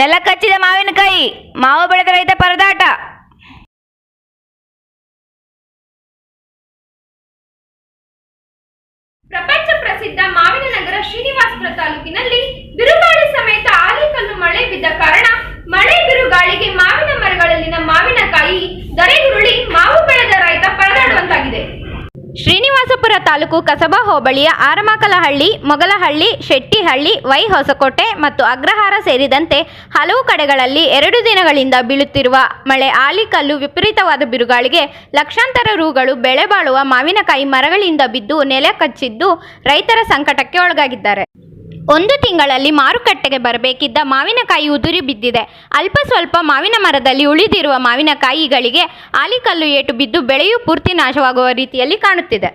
ನೆಲ ಕಚ್ಚಿದ ಮಾವಿನಕಾಯಿ ಮಾವು ಬೆಳೆದ ರೈತ ಪರದಾಟ. ಪ್ರಪಂಚ ಪ್ರಸಿದ್ಧ ಮಾವಿನ ನಗರ ಶ್ರೀನಿವಾಸಪುರ ತಾಲೂಕಿನಲ್ಲಿ ಬಿರುಗಾಳಿ ಸಮೇತ ಆಲಿಕಲ್ಲು ಮಳೆ ಬಿದ್ದ ಕಾರಣ ಮಳೆ ಬಿರುಗಾಳಿಗೆ ಮಾವಿನ ಮರಗಳಲ್ಲಿನ ಮಾವಿನಕಾಯಿ ದರೆಗುರುಳಿ ಮಾವು ಬೆಳೆದ ಶ್ರೀನಿವಾಸಪುರ ತಾಲೂಕು ಕಸಬಾ ಹೋಬಳಿಯ ಆರಮಕಲಹಳ್ಳಿ, ಮೊಗಲಹಳ್ಳಿ, ಶೆಟ್ಟಿಹಳ್ಳಿ ವೈ ಹೊಸಕೋಟೆ ಮತ್ತು ಅಗ್ರಹಾರ ಸೇರಿದಂತೆ ಹಲವು ಕಡೆಗಳಲ್ಲಿ ಎರಡು ದಿನಗಳಿಂದ ಬೀಳುತ್ತಿರುವ ಮಳೆ ಆಲಿಕಲ್ಲು ವಿಪರೀತವಾದ ಬಿರುಗಾಳಿಗೆ ಲಕ್ಷಾಂತರ ರೂಗಳು ಬೆಳೆ ಬಾಳುವ ಮಾವಿನಕಾಯಿ ಮರಗಳಿಂದ ಬಿದ್ದು ನೆಲೆ ಕಚ್ಚಿದ್ದು ರೈತರ ಸಂಕಟಕ್ಕೆ ಒಳಗಾಗಿದ್ದಾರೆ. ಒಂದು ತಿಂಗಳಲ್ಲಿ ಮಾರುಕಟ್ಟೆಗೆ ಬರಬೇಕಿದ್ದ ಮಾವಿನಕಾಯಿ ಉದುರಿ ಬಿದ್ದಿದೆ. ಅಲ್ಪ ಸ್ವಲ್ಪ ಮಾವಿನ ಮರದಲ್ಲಿ ಉಳಿದಿರುವ ಮಾವಿನಕಾಯಿಗಳಿಗೆ ಆಲಿಕಲ್ಲು ಏಟು ಬಿದ್ದು ಬೆಳೆಯೂ ಪೂರ್ತಿ ನಾಶವಾಗುವ ರೀತಿಯಲ್ಲಿ ಕಾಣುತ್ತಿದೆ.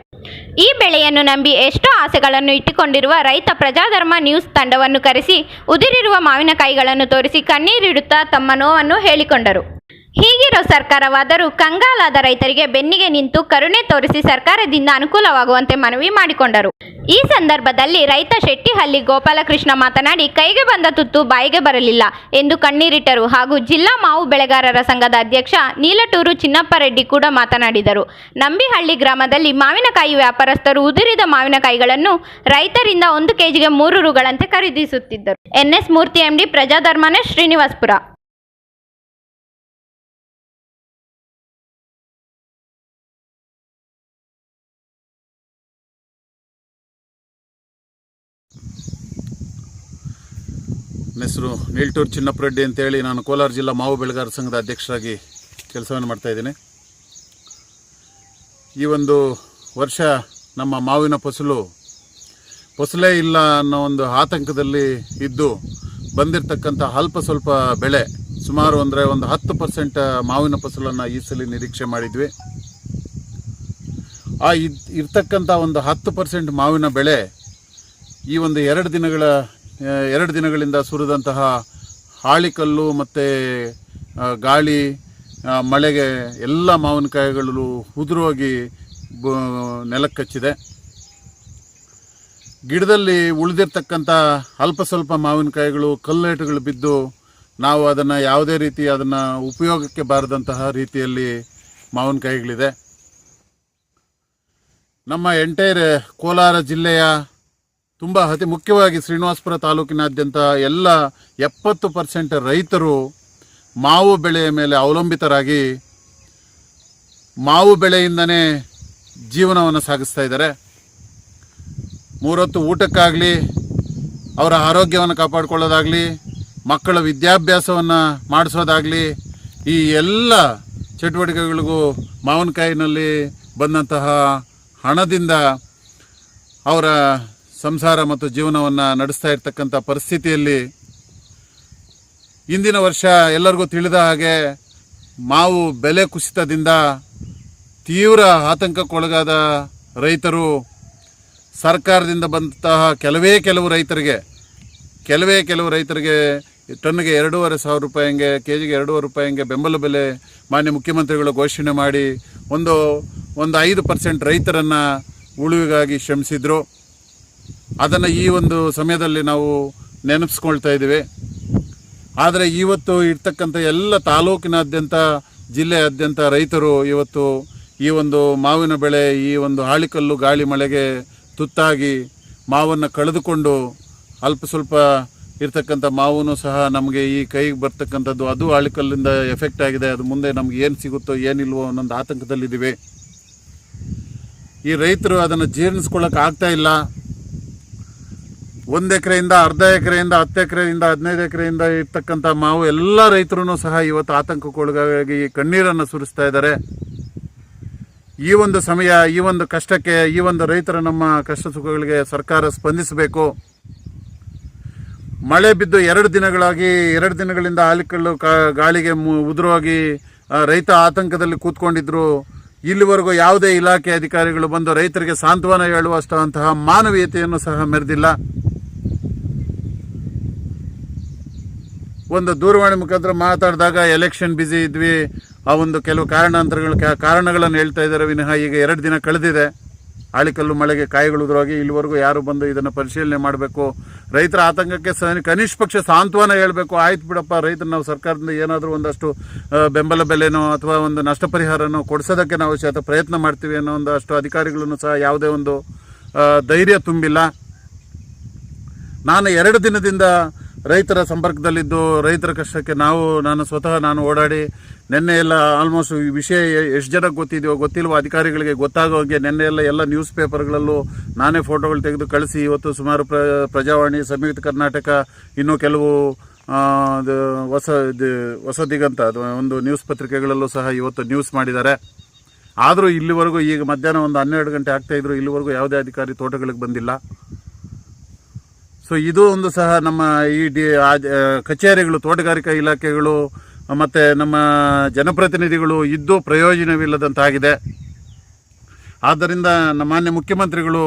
ಈ ಬೆಳೆಯನ್ನು ನಂಬಿ ಎಷ್ಟೋ ಆಸೆಗಳನ್ನು ಇಟ್ಟುಕೊಂಡಿರುವ ರೈತ ಪ್ರಜಾಧರ್ಮ ನ್ಯೂಸ್ ತಂಡವನ್ನು ಕರೆಸಿ ಉದುರಿರುವ ಮಾವಿನಕಾಯಿಗಳನ್ನು ತೋರಿಸಿ ಕಣ್ಣೀರಿಡುತ್ತಾ ತಮ್ಮ ನೋವನ್ನು ಹೇಳಿಕೊಂಡರು. ಹೀಗಿರೋ ಸರ್ಕಾರವಾದರೂ ಕಂಗಾಲಾದ ರೈತರಿಗೆ ಬೆನ್ನಿಗೆ ನಿಂತು ಕರುಣೆ ತೋರಿಸಿ ಸರ್ಕಾರದಿಂದ ಅನುಕೂಲವಾಗುವಂತೆ ಮನವಿ ಮಾಡಿಕೊಂಡರು. ಈ ಸಂದರ್ಭದಲ್ಲಿ ರೈತ ಶೆಟ್ಟಿಹಳ್ಳಿ ಗೋಪಾಲಕೃಷ್ಣ ಮಾತನಾಡಿ, ಕೈಗೆ ಬಂದ ತುತ್ತು ಬಾಯಿಗೆ ಬರಲಿಲ್ಲ ಎಂದು ಕಣ್ಣೀರಿಟ್ಟರು ಹಾಗೂ ಜಿಲ್ಲಾ ಮಾವು ಬೆಳೆಗಾರರ ಸಂಘದ ಅಧ್ಯಕ್ಷ ನೀಲಟೂರು ಚಿನ್ನಪ್ಪ ರೆಡ್ಡಿ ಕೂಡ ಮಾತನಾಡಿದರು. ನಂಬಿಹಳ್ಳಿ ಗ್ರಾಮದಲ್ಲಿ ಮಾವಿನಕಾಯಿ ವ್ಯಾಪಾರಸ್ಥರು ಉದುರಿದ ಮಾವಿನಕಾಯಿಗಳನ್ನು ರೈತರಿಂದ ಒಂದು ಕೆಜಿಗೆ ಮೂರು ರುಗಳಂತೆ ಖರೀದಿಸುತ್ತಿದ್ದರು. N S Murthy, M D ಪ್ರಜಾಧರ್ಮನೇ Srinivaspur. ನನ್ನ ಹೆಸರು ನೀಲ್ಟೂರು ಚಿನ್ನಪ್ಪ ರೆಡ್ಡಿ ಅಂತೇಳಿ ನಾನು ಕೋಲಾರ ಜಿಲ್ಲಾ ಮಾವು ಬೆಳೆಗಾರ ಸಂಘದ ಅಧ್ಯಕ್ಷರಾಗಿ ಕೆಲಸವನ್ನು ಮಾಡ್ತಾಯಿದ್ದೀನಿ ಈ ಒಂದು ವರ್ಷ ನಮ್ಮ ಮಾವಿನ ಫಸಲು ಫಸಲೇ ಇಲ್ಲ ಅನ್ನೋ ಒಂದು ಆತಂಕದಲ್ಲಿ ಇದ್ದು ಬಂದಿರತಕ್ಕಂಥ ಅಲ್ಪ ಸ್ವಲ್ಪ ಬೆಳೆ ಸುಮಾರು ಅಂದರೆ ಒಂದು ಹತ್ತು ಪರ್ಸೆಂಟ್ ಮಾವಿನ ಫಸಲನ್ನು ಈ ಸಲ ನಿರೀಕ್ಷೆ ಮಾಡಿದ್ವಿ. ಆ ಇದ್ ಇರ್ತಕ್ಕಂಥ ಒಂದು ಹತ್ತು ಪರ್ಸೆಂಟ್ ಮಾವಿನ ಬೆಳೆ ಈ ಒಂದು ಎರಡು ದಿನಗಳ ಎರಡು ದಿನಗಳಿಂದ ಸುರಿದಂತಹ ಹಾಳಿಕಲ್ಲು ಮತ್ತು ಗಾಳಿ ಮಳೆಗೆ ಎಲ್ಲ ಮಾವಿನಕಾಯಿಗಳು ಉದುರೋಗಿ ನೆಲಕ್ಕಚ್ಚಿದೆ. ನೆಲಕ್ಕೆ ಕಚ್ಚಿದೆ ಗಿಡದಲ್ಲಿ ಉಳಿದಿರ್ತಕ್ಕಂಥ ಅಲ್ಪ ಸ್ವಲ್ಪ ಮಾವಿನಕಾಯಿಗಳು, ಕಲ್ಲೇಟುಗಳು ಬಿದ್ದು ನಾವು ಅದನ್ನು ಯಾವುದೇ ರೀತಿ ಅದನ್ನು ಉಪಯೋಗಕ್ಕೆ ಬಾರದಂತಹ ರೀತಿಯಲ್ಲಿ ಮಾವಿನಕಾಯಿಗಳಿದೆ. ನಮ್ಮ ಎಂಟೈರ್ ಕೋಲಾರ ಜಿಲ್ಲೆಯ ತುಂಬ ಅತಿ ಮುಖ್ಯವಾಗಿ ಶ್ರೀನಿವಾಸಪುರ ತಾಲೂಕಿನಾದ್ಯಂತ ಎಲ್ಲ ಎಪ್ಪತ್ತು ಪರ್ಸೆಂಟ್ ರೈತರು ಮಾವು ಬೆಳೆಯ ಮೇಲೆ ಅವಲಂಬಿತರಾಗಿ ಮಾವು ಬೆಳೆಯಿಂದನೇ ಜೀವನವನ್ನು ಸಾಗಿಸ್ತಾ ಇದ್ದಾರೆ. ಮೂರೊತ್ತು ಊಟಕ್ಕಾಗಲಿ, ಅವರ ಆರೋಗ್ಯವನ್ನು ಕಾಪಾಡಿಕೊಳ್ಳೋದಾಗಲಿ, ಮಕ್ಕಳ ವಿದ್ಯಾಭ್ಯಾಸವನ್ನು ಮಾಡಿಸೋದಾಗಲಿ, ಈ ಎಲ್ಲ ಚಟುವಟಿಕೆಗಳಿಗೂ ಮಾವಿನಕಾಯಿನಲ್ಲಿ ಬಂದಂತಹ ಹಣದಿಂದ ಅವರ ಸಂಸಾರ ಮತ್ತು ಜೀವನವನ್ನು ನಡೆಸ್ತಾ ಇರ್ತಕ್ಕಂಥ ಪರಿಸ್ಥಿತಿಯಲ್ಲಿ ಇಂದಿನ ವರ್ಷ ಎಲ್ಲರಿಗೂ ತಿಳಿದ ಹಾಗೆ ಮಾವು ಬೆಲೆ ಕುಸಿತದಿಂದ ತೀವ್ರ ಆತಂಕಕ್ಕೊಳಗಾದ ರೈತರು ಸರ್ಕಾರದಿಂದ ಬಂದಂತಹ ಕೆಲವೇ ಕೆಲವು ರೈತರಿಗೆ, ಕೆಲವೇ ಕೆಲವು ರೈತರಿಗೆ ಟನ್ಗೆ ಎರಡೂವರೆ ಸಾವಿರ ರೂಪಾಯಿ ಹಂಗೆ ಕೆ ಜಿಗೆ ಎರಡೂವರೆ ರೂಪಾಯಿ ಹಂಗೆ ಬೆಂಬಲ ಬೆಲೆ ಮಾನ್ಯ ಮುಖ್ಯಮಂತ್ರಿಗಳು ಘೋಷಣೆ ಮಾಡಿ ಒಂದು ಒಂದು ಐದು ಪರ್ಸೆಂಟ್ ರೈತರನ್ನು ಉಳುವಿಗಾಗಿ ಶ್ರಮಿಸಿದರು. ಅದನ್ನು ಈ ಒಂದು ಸಮಯದಲ್ಲಿ ನಾವು ನೆನಪಿಸ್ಕೊಳ್ತಾ ಇದ್ದೀವಿ. ಆದರೆ ಇವತ್ತು ಇರ್ತಕ್ಕಂಥ ಎಲ್ಲ ತಾಲೂಕಿನಾದ್ಯಂತ, ಜಿಲ್ಲೆಯಾದ್ಯಂತ ರೈತರು ಇವತ್ತು ಈ ಒಂದು ಮಾವಿನ ಬೆಳೆ, ಈ ಒಂದು ಹಾಳಿಕಲ್ಲು ಗಾಳಿ ಮಳೆಗೆ ತುತ್ತಾಗಿ ಮಾವನ್ನು ಕಳೆದುಕೊಂಡು ಅಲ್ಪ ಸ್ವಲ್ಪ ಇರ್ತಕ್ಕಂಥ ಮಾವೂ ಸಹ ನಮಗೆ ಈ ಕೈಗೆ ಬರ್ತಕ್ಕಂಥದ್ದು ಅದು ಹಾಳಿಕಲ್ಲಿಂದ ಎಫೆಕ್ಟ್ ಆಗಿದೆ. ಅದು ಮುಂದೆ ನಮ್ಗೆ ಏನು ಸಿಗುತ್ತೋ ಏನಿಲ್ವೋ ಅನ್ನೊಂದು ಆತಂಕದಲ್ಲಿದ್ದೀವಿ. ಈ ರೈತರು ಅದನ್ನು ಜೀರ್ಣಿಸ್ಕೊಳ್ಳೋಕೆ ಆಗ್ತಾ ಇಲ್ಲ. ಒಂದು ಎಕರೆಯಿಂದ ಅರ್ಧ ಎಕರೆಯಿಂದ ಹತ್ತು ಎಕರೆಯಿಂದ ಹದಿನೈದು ಎಕರೆಯಿಂದ ಇರ್ತಕ್ಕಂಥ ಮಾವು ಎಲ್ಲ ರೈತರು ಸಹ ಇವತ್ತು ಆತಂಕಕ್ಕೊಳಗಾಗಿ ಕಣ್ಣೀರನ್ನು ಸುರಿಸ್ತಾ ಇದ್ದಾರೆ. ಈ ಒಂದು ಸಮಯ, ಈ ಒಂದು ಕಷ್ಟಕ್ಕೆ, ಈ ಒಂದು ರೈತರ ನಮ್ಮ ಕಷ್ಟ ಸುಖಗಳಿಗೆ ಸರ್ಕಾರ ಸ್ಪಂದಿಸಬೇಕು. ಮಳೆ ಬಿದ್ದು ಎರಡು ದಿನಗಳಾಗಿ, ಎರಡು ದಿನಗಳಿಂದ ಆಲಿಕಲ್ಲು ಗಾಳಿಗೆ ಉದುರೋಗಿ ರೈತ ಆತಂಕದಲ್ಲಿ ಕೂತ್ಕೊಂಡಿದ್ರು. ಇಲ್ಲಿವರೆಗೂ ಯಾವುದೇ ಇಲಾಖೆ ಅಧಿಕಾರಿಗಳು ಬಂದು ರೈತರಿಗೆ ಸಾಂತ್ವನ ಹೇಳುವಷ್ಟು ಅಂತಹ ಮಾನವೀಯತೆಯನ್ನು ಸಹ ಮೆರೆದಿಲ್ಲ. ಒಂದು ದೂರವಾಣಿ ಮುಖಾಂತರ ಮಾತಾಡಿದಾಗ ಎಲೆಕ್ಷನ್ ಬ್ಯುಸಿ ಇದ್ವಿ. ಆ ಒಂದು ಕೆಲವು ಕಾರಣಾಂತರಗಳು ಕಾರಣಗಳನ್ನು ಹೇಳ್ತಾ ಇದ್ದಾರೆ. ವಿನಃ ಈಗ ಎರಡು ದಿನ ಕಳೆದಿದೆ. ಆಳಿಕಲ್ಲು ಮಳೆಗೆ ಕಾಯಿಗಳು ಉದುರಾಗಿ ಇಲ್ಲಿವರೆಗೂ ಯಾರು ಬಂದು ಇದನ್ನು ಪರಿಶೀಲನೆ ಮಾಡಬೇಕು? ರೈತರ ಆತಂಕಕ್ಕೆ ಕನಿಷ್ಠ ಪಕ್ಷ ಸಾಂತ್ವನ ಹೇಳಬೇಕು. ಆಯ್ತು ಬಿಡಪ್ಪ, ರೈತರು ನಾವು ಸರ್ಕಾರದಿಂದ ಏನಾದರೂ ಒಂದಷ್ಟು ಬೆಂಬಲ ಬೆಲೆನೋ ಅಥವಾ ಒಂದು ನಷ್ಟ ಪರಿಹಾರನೋ ಕೊಡಿಸೋದಕ್ಕೆ ನಾವು ಶತ ಪ್ರಯತ್ನ ಮಾಡ್ತೀವಿ ಅನ್ನೋ ಒಂದಷ್ಟು ಅಧಿಕಾರಿಗಳನ್ನು ಸಹ ಯಾವುದೇ ಒಂದು ಧೈರ್ಯ ತುಂಬಿಲ್ಲ. ನಾನು ಎರಡು ದಿನದಿಂದ ರೈತರ ಸಂಪರ್ಕದಲ್ಲಿದ್ದು ರೈತರ ಕಷ್ಟಕ್ಕೆ ನಾವು, ನಾನು ಸ್ವತಃ ನಾನು ಓಡಾಡಿ ನಿನ್ನೆ ಎಲ್ಲ ಆಲ್ಮೋಸ್ಟ್ ಈ ವಿಷಯ ಎಷ್ಟು ಜನಕ್ಕೆ ಗೊತ್ತಿದೆಯೋ ಗೊತ್ತಿಲ್ವೋ ಅಧಿಕಾರಿಗಳಿಗೆ ಗೊತ್ತಾಗೋ ಹಾಗೆ ನಿನ್ನೆ ಎಲ್ಲ ಎಲ್ಲ ನ್ಯೂಸ್ ಪೇಪರ್ಗಳಲ್ಲೂ ನಾನೇ ಫೋಟೋಗಳು ತೆಗೆದು ಕಳಿಸಿ ಇವತ್ತು ಸುಮಾರು ಪ್ರ, ಪ್ರಜಾವಾಣಿ, ಸಂಯುಕ್ತ ಕರ್ನಾಟಕ, ಇನ್ನೂ ಕೆಲವು ಹೊಸ ಹೊಸ ದಿಗಂತ ಒಂದು ನ್ಯೂಸ್ ಪತ್ರಿಕೆಗಳಲ್ಲೂ ಸಹ ಇವತ್ತು ನ್ಯೂಸ್ ಮಾಡಿದ್ದಾರೆ. ಆದರೂ ಇಲ್ಲಿವರೆಗೂ ಈಗ ಮಧ್ಯಾಹ್ನ ಒಂದು ಹನ್ನೆರಡು ಗಂಟೆ ಆಗ್ತಾಯಿದ್ರು ಇಲ್ಲಿವರೆಗೂ ಯಾವುದೇ ಅಧಿಕಾರಿ ತೋಟಗಳಿಗೆ ಬಂದಿಲ್ಲ. ಸೊ ಇದು ಒಂದು ಸಹ ನಮ್ಮ ಈ ಡಿ ಕಚೇರಿಗಳು, ತೋಟಗಾರಿಕಾ ಇಲಾಖೆಗಳು, ಮತ್ತು ನಮ್ಮ ಜನಪ್ರತಿನಿಧಿಗಳು ಇದ್ದು ಪ್ರಯೋಜನವಿಲ್ಲದಂತಾಗಿದೆ. ಆದ್ದರಿಂದ ನಮ್ಮ ಮಾನ್ಯ ಮುಖ್ಯಮಂತ್ರಿಗಳು,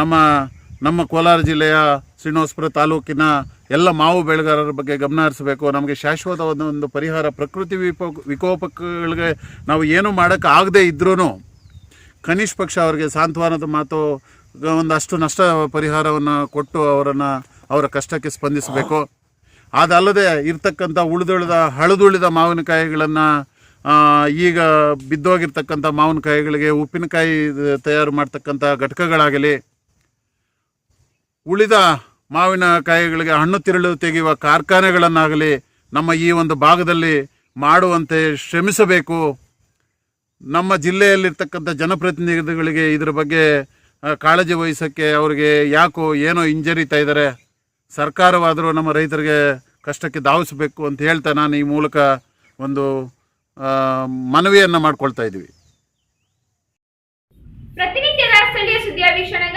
ನಮ್ಮ ನಮ್ಮ ಕೋಲಾರ ಜಿಲ್ಲೆಯ ಶ್ರೀನಿವಾಸಪುರ ತಾಲೂಕಿನ ಎಲ್ಲ ಮಾವು ಬೆಳೆಗಾರರ ಬಗ್ಗೆ ಗಮನ ಹರಿಸಬೇಕು. ನಮಗೆ ಶಾಶ್ವತವಾದ ಒಂದು ಪರಿಹಾರ, ಪ್ರಕೃತಿ ವಿಪ ವಿಕೋಪಗಳಿಗೆ ನಾವು ಏನು ಮಾಡೋಕ್ಕಾಗದೇ ಇದ್ರೂ ಕನಿಷ್ಠ ಪಕ್ಷ ಅವರಿಗೆ ಸಾಂತ್ವನದ ಮಾತು ಒಂದಷ್ಟು ನಷ್ಟ ಪರಿಹಾರವನ್ನು ಕೊಟ್ಟು ಅವರನ್ನು ಅವರ ಕಷ್ಟಕ್ಕೆ ಸ್ಪಂದಿಸಬೇಕು. ಅದಲ್ಲದೆ ಇರ್ತಕ್ಕಂಥ ಉಳಿದುಳಿದ ಹಳದುಳಿದ ಮಾವಿನಕಾಯಿಗಳನ್ನು ಈಗ ಬಿದ್ದೋಗಿರ್ತಕ್ಕಂಥ ಮಾವಿನಕಾಯಿಗಳಿಗೆ ಉಪ್ಪಿನಕಾಯಿ ತಯಾರು ಮಾಡ್ತಕ್ಕಂಥ ಘಟಕಗಳಾಗಲಿ, ಉಳಿದ ಮಾವಿನಕಾಯಿಗಳಿಗೆ ಹಣ್ಣು ತಿರುಳು ತೆಗೆಯುವ ಕಾರ್ಖಾನೆಗಳನ್ನಾಗಲಿ ನಮ್ಮ ಈ ಒಂದು ಭಾಗದಲ್ಲಿ ಮಾಡುವಂತೆ ಶ್ರಮಿಸಬೇಕು. ನಮ್ಮ ಜಿಲ್ಲೆಯಲ್ಲಿರ್ತಕ್ಕಂಥ ಜನಪ್ರತಿನಿಧಿಗಳಿಗೆ ಇದರ ಬಗ್ಗೆ ಕಾಳಜಿ ವಹಿಸೋಕ್ಕೆ ಅವರಿಗೆ ಯಾಕೋ ಏನೋ ಹಿಂಜರಿತಾ ಇದ್ದಾರೆ ಸರ್ಕಾರವಾದರೂ ನಮ್ಮ ರೈತರಿಗೆ ಕಷ್ಟಕ್ಕೆ ಧಾವಿಸಬೇಕು ಅಂತ ಹೇಳ್ತಾ ನಾನು ಈ ಮೂಲಕ ಒಂದು ಮನವಿಯನ್ನು ಮಾಡ್ಕೊಳ್ತಾ ಇದ್ದೀವಿ. ಪ್ರತಿನಿತ್ಯದ ಸ್ಥಳೀಯ ಸುದ್ದಿಯ ವೀಕ್ಷಣೆಗಾಗಿ